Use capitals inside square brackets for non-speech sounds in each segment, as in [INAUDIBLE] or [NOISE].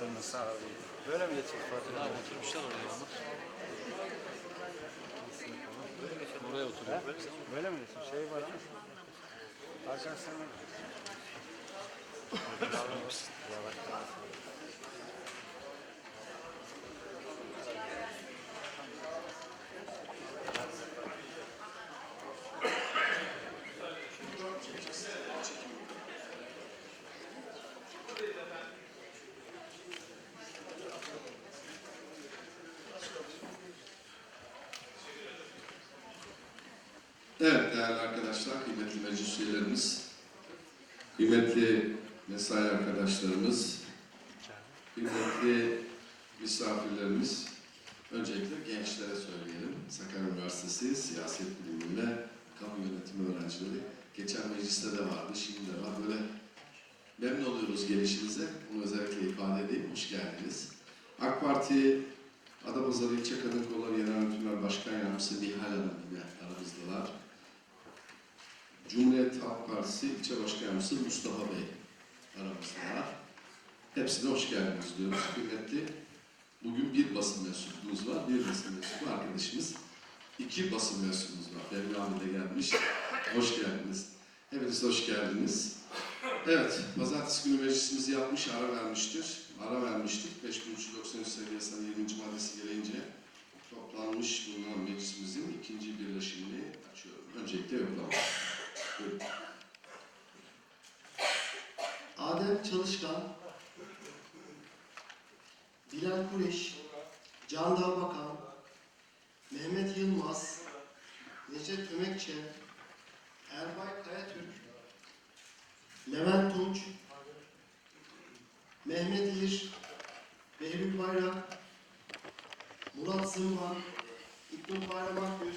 Sağ. Böyle mi geçecek Fatih? Abi oturmuşlar oraya ama. Oraya oturuyor. Böyle mi geçecek? Şey var ama. Arkadaşlar [LAUGHS] Evet değerli arkadaşlar, kıymetli meclis üyelerimiz, kıymetli mesai arkadaşlarımız, kıymetli misafirlerimiz, öncelikle gençlere söyleyelim. Sakarya Üniversitesi Siyaset Bilimi ve Kamu Yönetimi öğrencileri geçen mecliste de vardı, şimdi de var. Böyle memnun oluyoruz gelişinize. Bunu özellikle ifade edeyim. Hoş geldiniz. AK Parti Adapazarı İlçe Kadın Kolları Genel Yönetimler Başkan Yardımcısı Nihal Hanım yine aramızdalar. Cumhuriyet Halk Partisi İlçe Başkan Yardımcısı Mustafa Bey aramızdalar. Hepsine hoş geldiniz diyoruz kıymetli. Bugün bir basın mensubumuz var, bir basın mensubu arkadaşımız. iki basın mensubumuz var. Devri abi de gelmiş. Hoş geldiniz. Hepiniz hoş geldiniz. Evet, pazartesi günü meclisimizi yapmış, ara vermiştir. Ara vermiştik. 5393 sayılı yasanın 20. maddesi gereğince toplanmış bulunan meclisimizin ikinci birleşimini açıyorum. Öncelikle yoklama. Adem Çalışkan, Bilal Kureş, Can Dağbakan, Mehmet Yılmaz, Necdet Ömekçe, Erbay Kayatürk, Levent Tunç, Mehmet İr, Behlül Bayrak, Murat Zımban, İknur Bayram Akgül,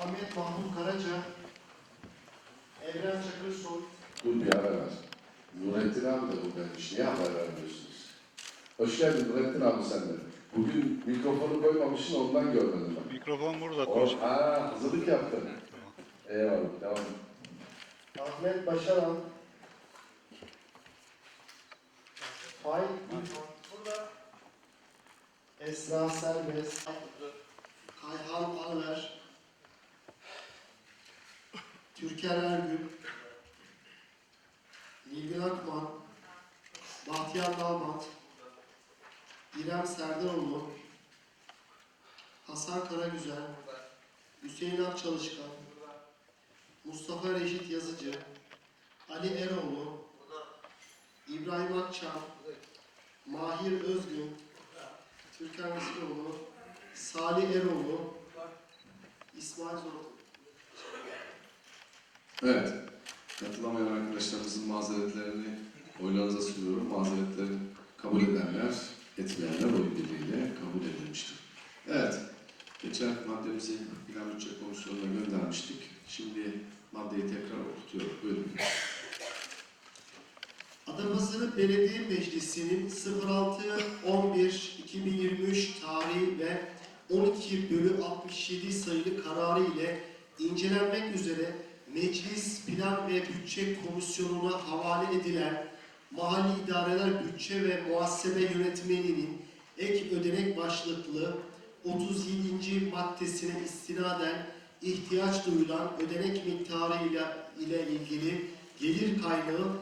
Ahmet Mahmut Karaca, Evren Çakırsoy, Dur bir ara ver. Nurettin abi de buradaymış. Niye haber vermiyorsunuz? Hoş geldin Nurettin abi sen de. Bugün mikrofonu koymamışsın ondan görmedim ben. Mikrofon burada O, aa, hazırlık yaptın. Eyvallah, devam et. Ahmet Başaran, Faik Gülhan, Esra Serbest, Kayhan Alver, Türker Ergül, Nilgün Akman, Bahtiyar Dalmat, İrem Serdaroğlu, Hasan Karagüzel, Hüseyin Akçalışkan, Mustafa Reşit Yazıcı, Ali Eroğlu, İbrahim Akçam, Mahir Özgün, Türkan Miskiroğlu, Salih Eroğlu, İsmail Zorlu. Evet, katılamayan arkadaşlarımızın mazeretlerini oylarınıza sunuyorum. Mazeretleri kabul edenler, etmeyenler oy birliğiyle kabul edilmiştir. Evet, geçen maddemizi Plan Bütçe Komisyonu'na göndermiştik. Şimdi maddeyi tekrar okutuyorum. Buyurun. Adapazarı Belediye Meclisi'nin 06-11-2023 tarihi ve 12 bölü 67 sayılı kararı ile incelenmek üzere Meclis Plan ve Bütçe Komisyonu'na havale edilen Mahalli İdareler Bütçe ve Muhasebe Yönetmeliğinin ek ödenek başlıklı 37. maddesine istinaden ihtiyaç duyulan ödenek miktarı ile, ile ilgili gelir kaynağı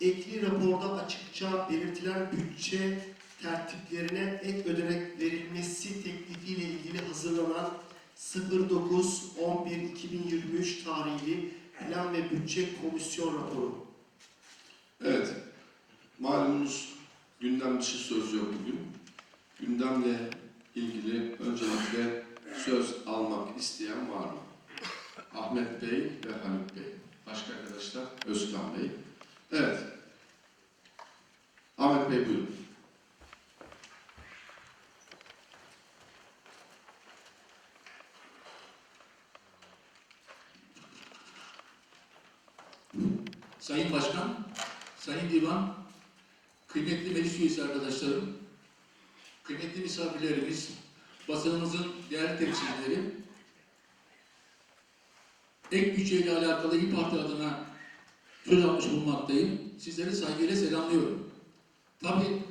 ekli raporda açıkça belirtilen bütçe tertiplerine ek ödenek verilmesi teklifiyle ilgili hazırlanan 09-11-2023 tarihli Plan ve Bütçe Komisyon raporu. Evet, malumunuz gündem dışı söz yok bugün. Gündemle ilgili öncelikle söz almak isteyen var mı? Ahmet Bey ve Haluk Bey. Başka arkadaşlar Özkan Bey. Evet. Ahmet Bey buyurun. Sayın Başkan, Sayın Divan, kıymetli meclis üyesi arkadaşlarım, kıymetli misafirlerimiz, basınımızın değerli temsilcileri, ek bütçeyle alakalı İYİ Parti adına söz almış bulunmaktayım. Sizleri saygıyla selamlıyorum. Tabii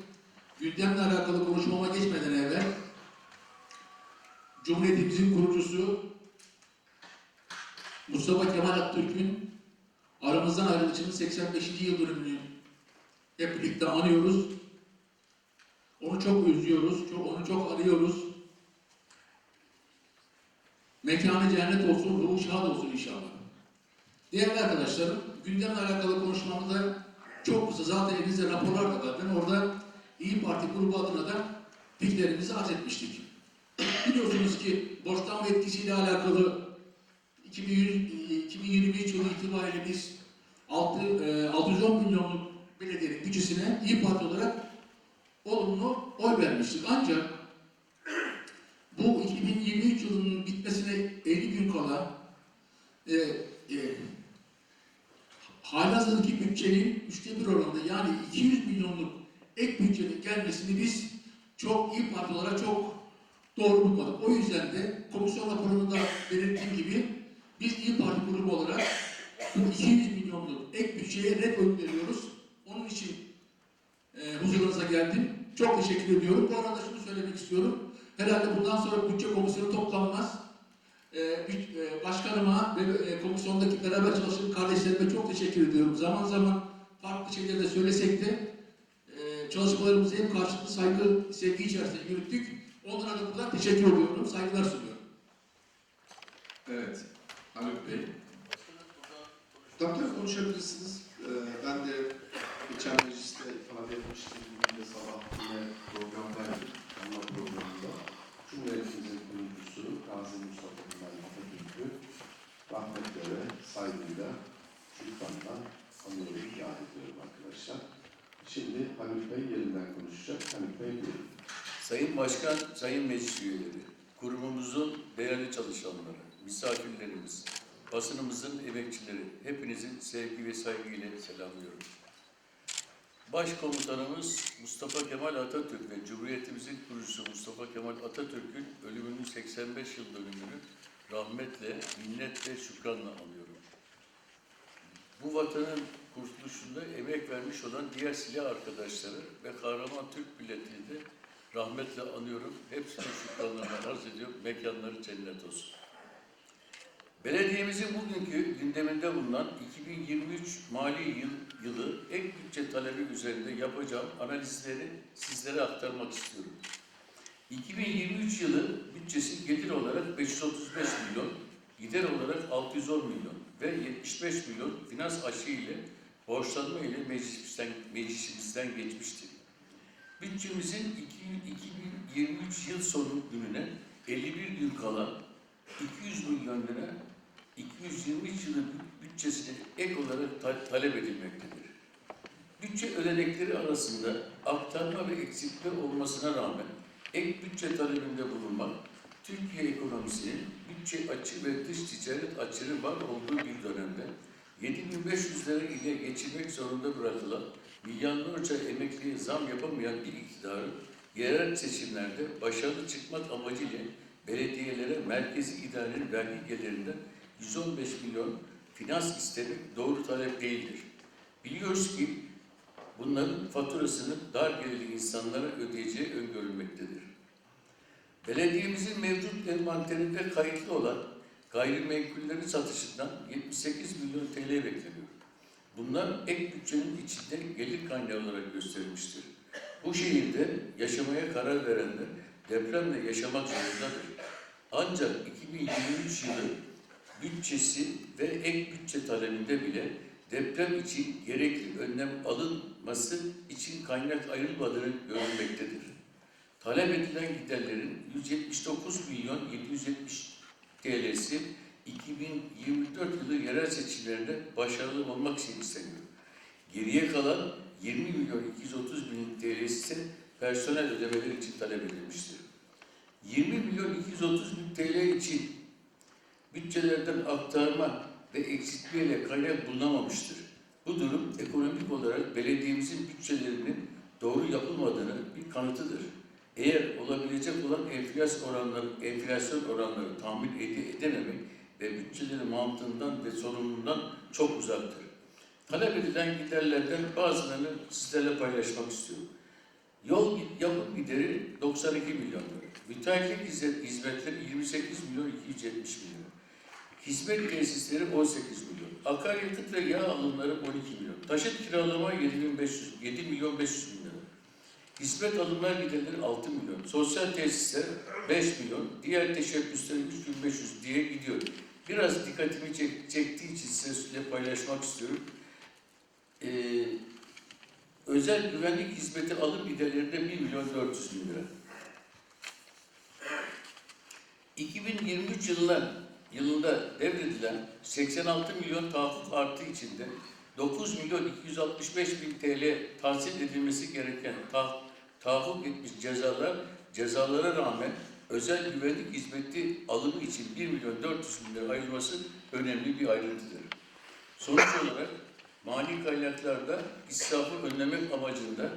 gündemle alakalı konuşmama geçmeden evvel Cumhuriyetimizin kurucusu Mustafa Kemal Atatürk'ün aramızdan ayrılışının 85. yıl dönümünü hep birlikte anıyoruz. Onu çok özlüyoruz, çok, onu çok arıyoruz. Mekanı cennet olsun, ruhu şad olsun inşallah. Değerli arkadaşlarım, gündemle alakalı konuşmamızda çok kısa, zaten elinizde raporlar da var. Ben orada İyi Parti grubu adına da fikirlerimizi arz etmiştik. Biliyorsunuz ki borçlanma etkisiyle alakalı 2000 2023 yılı itibariyle biz 6, e, 610 milyonluk belediyenin bütçesine İyi Parti olarak olumlu oy vermiştik. Ancak bu 2023 yılının bitmesine 50 gün kala e, e, halihazırdaki bütçenin üçte bir oranında yani 200 milyonluk ek bütçenin gelmesini biz çok iyi Parti olarak çok doğru bulmadık. O yüzden de komisyon raporunda belirttiğim gibi biz İyi Parti grubu olarak bu 200 milyonluk ek bütçeye red oy veriyoruz. Onun için e, huzurunuza geldim. Çok teşekkür ediyorum. Bu arada şunu söylemek istiyorum. Herhalde bundan sonra bütçe komisyonu toplanmaz. E, e, başkanıma ve e, komisyondaki beraber çalışan kardeşlerime çok teşekkür ediyorum. Zaman zaman farklı şeyler de söylesek de e, çalışmalarımızı hep karşılıklı saygı, sevgi içerisinde yürüttük. Onlara da buradan teşekkür ediyorum. Saygılar sunuyorum. Evet. Haluk Bey. Tabii tabii konuşabilirsiniz. Ee, ben de geçen mecliste ifade etmiştim. Bugün de sabah yine programdaydım. Anma programında. Cumhuriyetimizin kurucusu Gazi Mustafa Kemal Atatürk'ü rahmetlere, saygıyla, şükranla anıyorum, yad ediyorum arkadaşlar. Şimdi Haluk Bey yerinden konuşacak. Haluk Bey buyurun. Sayın Başkan, Sayın Meclis Üyeleri, kurumumuzun değerli çalışanları, misafirlerimiz, basınımızın emekçileri, hepinizin sevgi ve saygıyla selamlıyorum. Başkomutanımız Mustafa Kemal Atatürk ve Cumhuriyetimizin kurucusu Mustafa Kemal Atatürk'ün ölümünün 85 yıl dönümünü rahmetle, minnetle, şükranla anıyorum. Bu vatanın kurtuluşunda emek vermiş olan diğer silah arkadaşları ve kahraman Türk milletini de rahmetle anıyorum. Hepsine şükranlarımı arz ediyorum. Mekanları cennet olsun. Belediyemizin bugünkü gündeminde bulunan 2023 mali yıl, yılı ek bütçe talebi üzerinde yapacağım analizleri sizlere aktarmak istiyorum. 2023 yılı bütçesi gelir olarak 535 milyon, gider olarak 610 milyon ve 75 milyon finans açığı ile borçlanma ile meclisimizden, meclisimizden geçmiştir. Bütçemizin 2023 yıl sonu gününe 51 gün kala 200 milyon lira 223 yılı bütçesine ek olarak ta- talep edilmektedir. Bütçe ödenekleri arasında aktarma ve eksiltme olmasına rağmen ek bütçe talebinde bulunmak, Türkiye ekonomisinin bütçe açığı ve dış ticaret açığı var olduğu bir dönemde 7500 lira ile geçirmek zorunda bırakılan milyonlarca emekliye zam yapamayan bir iktidarın yerel seçimlerde başarılı çıkmak amacıyla belediyelere merkezi idarenin vergi gelirinden 115 milyon finans istemek doğru talep değildir. Biliyoruz ki bunların faturasını dar gelirli insanlara ödeyeceği öngörülmektedir. Belediyemizin mevcut envanterinde kayıtlı olan gayrimenkullerin satışından 78 milyon TL bekleniyor. Bunlar ek bütçenin içinde gelir kaynağı olarak gösterilmiştir. Bu şehirde yaşamaya karar verenler depremle yaşamak zorundadır. Ancak 2023 yılı bütçesi ve ek bütçe talebinde bile deprem için gerekli önlem alınması için kaynak ayrılmadığını görülmektedir. Talep edilen giderlerin 179 milyon 770 TL'si 2024 yılı yerel seçimlerinde başarılı olmak için isteniyor. Geriye kalan 20 milyon 230 bin TL ise personel ödemeleri için talep edilmiştir. 20 milyon 230 bin TL için bütçelerden aktarma ve eksiltmeyle kaynak bulunamamıştır. Bu durum ekonomik olarak belediyemizin bütçelerinin doğru yapılmadığını bir kanıtıdır. Eğer olabilecek olan enflasyon oranları, enflasyon oranları tahmin ede- edememek ve bütçeleri mantığından ve sorunundan çok uzaktır. Talep edilen giderlerden bazılarını sizlerle paylaşmak istiyorum. Yol yapım gideri 92 milyon lira. Müteahhitlik hizmet- hizmetleri 28 milyon 270 milyon. Hizmet tesisleri 18 milyon. Akaryakıt ve yağ alımları 12 milyon. Taşıt kiralama 7500, 7 milyon 500 bin lira. Hizmet alımlar giderleri 6 milyon. Sosyal tesisler 5 milyon. Diğer teşebbüsler 3500 diye gidiyor. Biraz dikkatimi çek- çektiği için sizinle paylaşmak istiyorum. Ee, özel güvenlik hizmeti alım giderlerinde 1 milyon 400 bin lira. 2023 yılına, yılında devredilen 86 milyon tahakkuk artı içinde 9 milyon 265 bin TL tahsil edilmesi gereken tah, tahakkuk etmiş cezalar, cezalara rağmen özel güvenlik hizmeti alımı için 1 milyon 400 bin lira ayrılması önemli bir ayrıntıdır. Sonuç olarak mali kaynaklarda israfı önlemek amacında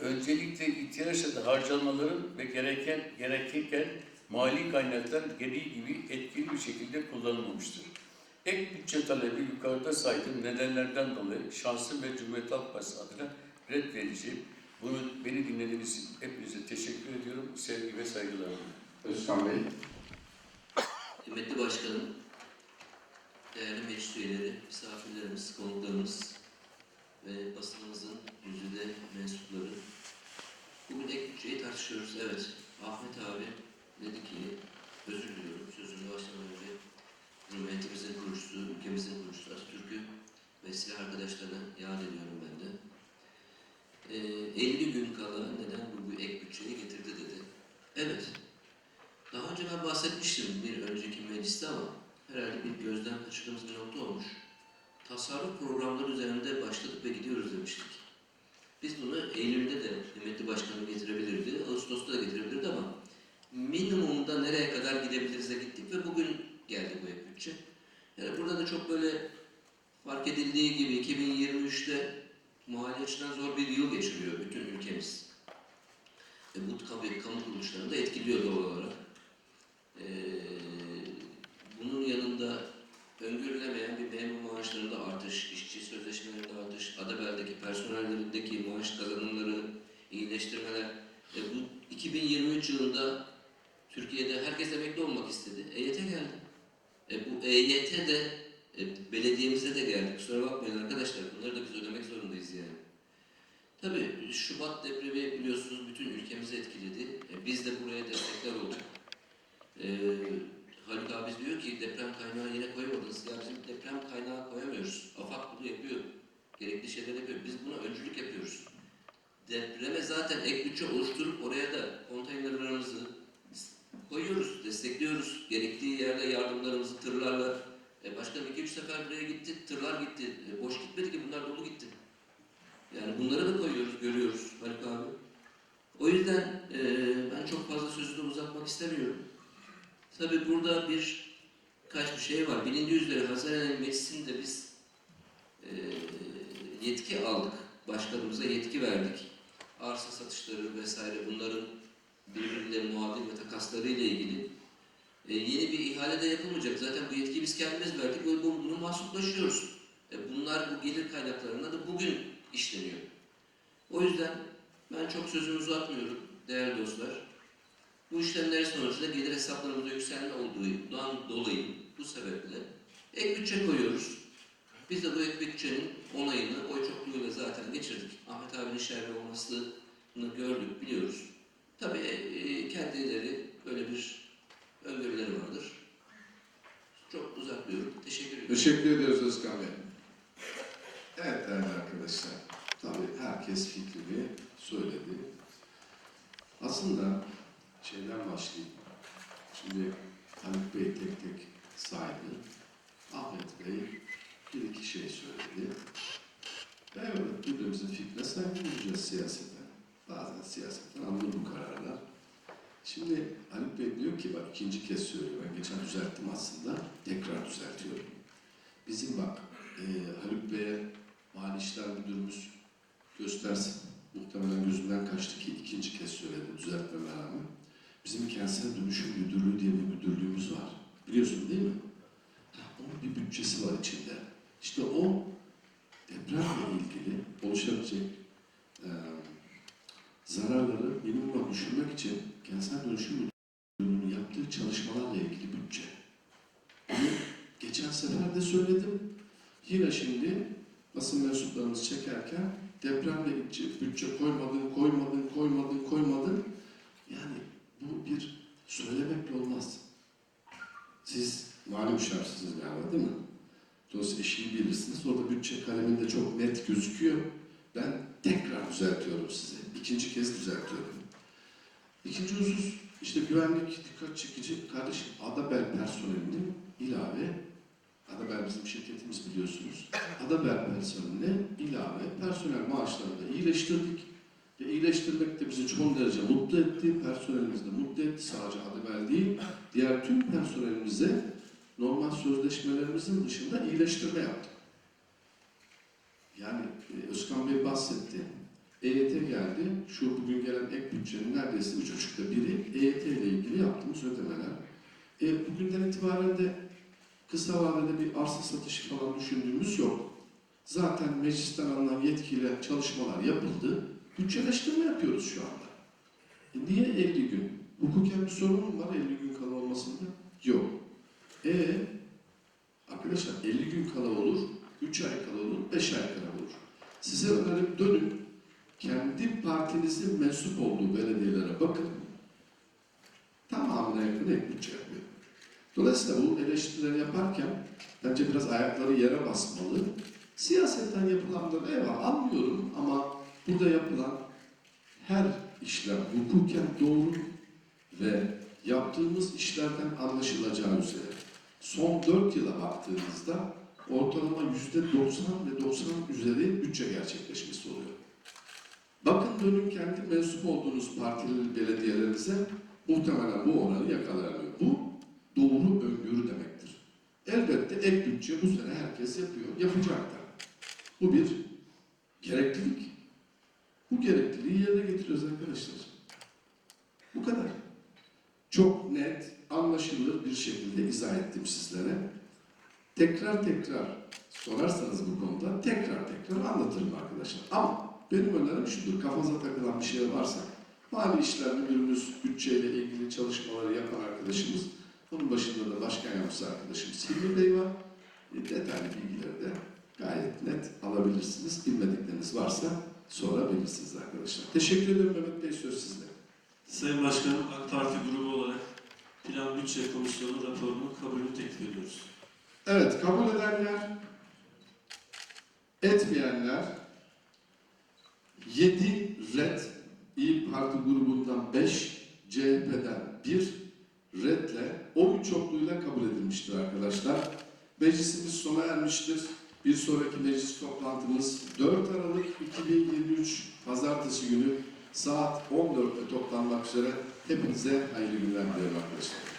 öncelikle ihtiyaçla harcamaların ve gereken gerekirken mali kaynaklar gereği gibi etkili bir şekilde kullanılmamıştır. Ek bütçe talebi yukarıda saydığım nedenlerden dolayı şansım ve Cumhuriyet Halk Partisi adına red vereceğim. Bunu beni dinlediğiniz için hepinize teşekkür ediyorum. Sevgi ve saygılarımla. Özkan Bey. Kıymetli Başkanım, değerli meclis üyeleri, misafirlerimiz, konuklarımız ve basınımızın yüzüde mensupları. Bugün ek bütçeyi tartışıyoruz. Evet, Ahmet abi dedi ki, özür diliyorum sözümü başlamadan önce Cumhuriyetimizin kurucusu, ülkemizin kurucusu Atatürk'ü ve silah arkadaşlarına yad ediyorum ben de. Ee, 50 gün kala neden bu, bu ek bütçeyi getirdi dedi. Evet, daha önce ben bahsetmiştim bir önceki mecliste ama herhalde bir gözden kaçırdığımız bir nokta olmuş. Tasarruf programları üzerinde başladık ve gidiyoruz demiştik. Biz bunu Eylül'de de kıymetli başkanım getirebilirdi, Ağustos'ta da getirebilirdi ama minimumda nereye kadar gidebiliriz'e gittik ve bugün geldi bu ek bütçe. Yani burada da çok böyle fark edildiği gibi 2023'te mali zor bir yıl geçiriyor bütün ülkemiz. E bu tabii kamu kuruluşlarını da etkiliyor doğal olarak. Ee, bunun yanında öngörülemeyen bir memur maaşlarında artış, işçi sözleşmelerinde artış, Adabel'deki personellerindeki maaş kazanımları, iyileştirmeler. E bu 2023 yılında Türkiye'de herkes emekli olmak istedi. EYT geldi. E bu EYT de e, belediyemize de geldi. Kusura bakmayın arkadaşlar. Bunları da biz ödemek zorundayız yani. Tabii Şubat depremi biliyorsunuz bütün ülkemizi etkiledi. E, biz de buraya destekler olduk. Ee, Haluk abi diyor ki deprem kaynağı yine koyamadınız. Ya bizim deprem kaynağı koyamıyoruz. AFAD bunu yapıyor. Gerekli şeyler yapıyor. Biz buna öncülük yapıyoruz. Depreme zaten ek bütçe oluşturup oraya da konteynerlarımızı koyuyoruz, destekliyoruz. Gerektiği yerde yardımlarımızı tırlarla e başkan iki üç sefer buraya gitti, tırlar gitti. E boş gitmedi ki bunlar dolu gitti. Yani bunları da koyuyoruz, görüyoruz Haluk abi. O yüzden e, ben çok fazla sözü de uzatmak istemiyorum. Tabii burada bir kaç bir şey var. Bilindiği üzere Haziran meclisinde biz e, yetki aldık. Başkanımıza yetki verdik. Arsa satışları vesaire bunların birbiriyle muadil ve takasları ile ilgili e, yeni bir ihale de yapılmayacak. Zaten bu yetkiyi biz kendimiz verdik ve bu- bunu mahsuplaşıyoruz. E, bunlar bu gelir kaynaklarına da bugün işleniyor. O yüzden ben çok sözümü uzatmıyorum değerli dostlar. Bu işlemler sonucunda gelir hesaplarımızda yükselme olduğundan dolayı bu sebeple ek bütçe koyuyoruz. Biz de bu ek bütçenin onayını oy çokluğuyla zaten geçirdik. Ahmet abinin şerri olmasını gördük, biliyoruz. Tabii e, kendileri böyle bir öngörüleri vardır. Çok uzatmıyorum. Teşekkür ederim. Teşekkür ediyoruz Özkan Bey. Evet değerli arkadaşlar. Tabii herkes fikrini söyledi. Aslında şeyden başlayayım. Şimdi Haluk Bey tek tek saydı. Ahmet Bey bir iki şey söyledi. Evet, birbirimizin fikrine saygı duyacağız siyaseten. Bazen siyasetten alınır bu kararlar. Şimdi Haluk Bey diyor ki, bak ikinci kez söylüyor, ben geçen düzelttim aslında, tekrar düzeltiyorum. Bizim bak, e, Haluk Bey'e Mali İşler Müdürümüz göstersin. Muhtemelen gözünden kaçtı ki ikinci kez söyledi düzeltmeme rağmen. Bizim kentsel dönüşüm müdürlüğü diye bir müdürlüğümüz var. Biliyorsun değil mi? Onun bir bütçesi var içinde. İşte o depremle ilgili oluşabilecek zararları minimuma düşürmek için kentsel dönüşüm müdürlüğünün yaptığı çalışmalarla ilgili bütçe. Bunu geçen sefer de söyledim. Yine şimdi basın mensuplarımız çekerken depremle ilgili bütçe koymadın, koymadın, koymadın, koymadın. Yani bu bir söylemekle olmaz. Siz mali müşavirsiniz galiba değil mi? Dolayısıyla işini bilirsiniz. Orada bütçe kaleminde çok net gözüküyor. Ben tekrar düzeltiyorum size. İkinci kez düzeltiyorum. İkinci husus işte güvenlik dikkat çekici. Kardeşim Adabel personelinin ilave Adabel bizim şirketimiz biliyorsunuz. Adabel personeline ilave personel maaşlarını da iyileştirdik. Ve iyileştirmek de bizi çok derece mutlu etti. Personelimiz de mutlu etti. Sadece Adabel değil. Diğer tüm personelimize normal sözleşmelerimizin dışında iyileştirme yaptık. Yani e, Özkan Bey bahsetti. EYT geldi. Şu bugün gelen ek bütçenin neredeyse üç buçukta biri EYT ile ilgili yaptığımız ödemeler. E, bugünden itibaren de kısa vadede bir arsa satışı falan düşündüğümüz yok. Zaten meclisten alınan yetkiyle çalışmalar yapıldı. Bütçeleştirme yapıyoruz şu anda. E, niye 50 gün? Hukuken bir sorun var 50 gün kala olmasında? Yok. E arkadaşlar 50 gün kala olur, 3 ay kala olur, 5 ay kala olur. Size önerim dönün, kendi partinizin mensup olduğu belediyelere bakın. Tamamına yakın ek bütçe yapıyor. Dolayısıyla bu eleştirileri yaparken bence biraz ayakları yere basmalı. Siyasetten yapılanları eyvallah anlıyorum ama burada yapılan her işlem hukuken doğru ve yaptığımız işlerden anlaşılacağı üzere son 4 yıla baktığımızda ortalama yüzde 90 ve 90 üzeri bütçe gerçekleşmesi oluyor. Bakın dönün kendi mensup olduğunuz partili belediyelerinize muhtemelen bu oranı yakalayamıyor. Bu doğru öngörü demektir. Elbette ek bütçe bu sene herkes yapıyor, yapacak da. Bu bir gereklilik. Bu gerekliliği yerine getiriyoruz arkadaşlar. Bu kadar. Çok net, anlaşılır bir şekilde izah ettim sizlere. Tekrar tekrar sorarsanız bu konuda tekrar tekrar anlatırım arkadaşlar. Ama benim önerim şudur, kafanıza takılan bir şey varsa mali işler müdürümüz bütçeyle ilgili çalışmaları yapan arkadaşımız, onun başında da başkan yardımcısı arkadaşımız Hilmi Bey var. E, Detaylı bilgileri de gayet net alabilirsiniz. Bilmedikleriniz varsa sorabilirsiniz arkadaşlar. Teşekkür ederim Mehmet Bey, söz sizde. Sayın Başkanım, AK Parti grubu olarak Plan Bütçe Komisyonu raporunun kabulünü teklif ediyoruz. Evet, kabul edenler, etmeyenler, 7 red, İyi Parti grubundan 5, CHP'den 1 redle, oy çokluğuyla kabul edilmiştir arkadaşlar. Meclisimiz sona ermiştir. Bir sonraki meclis toplantımız 4 Aralık 2023 Pazartesi günü saat 14'te toplanmak üzere. Hepinize hayırlı günler diliyorum arkadaşlar.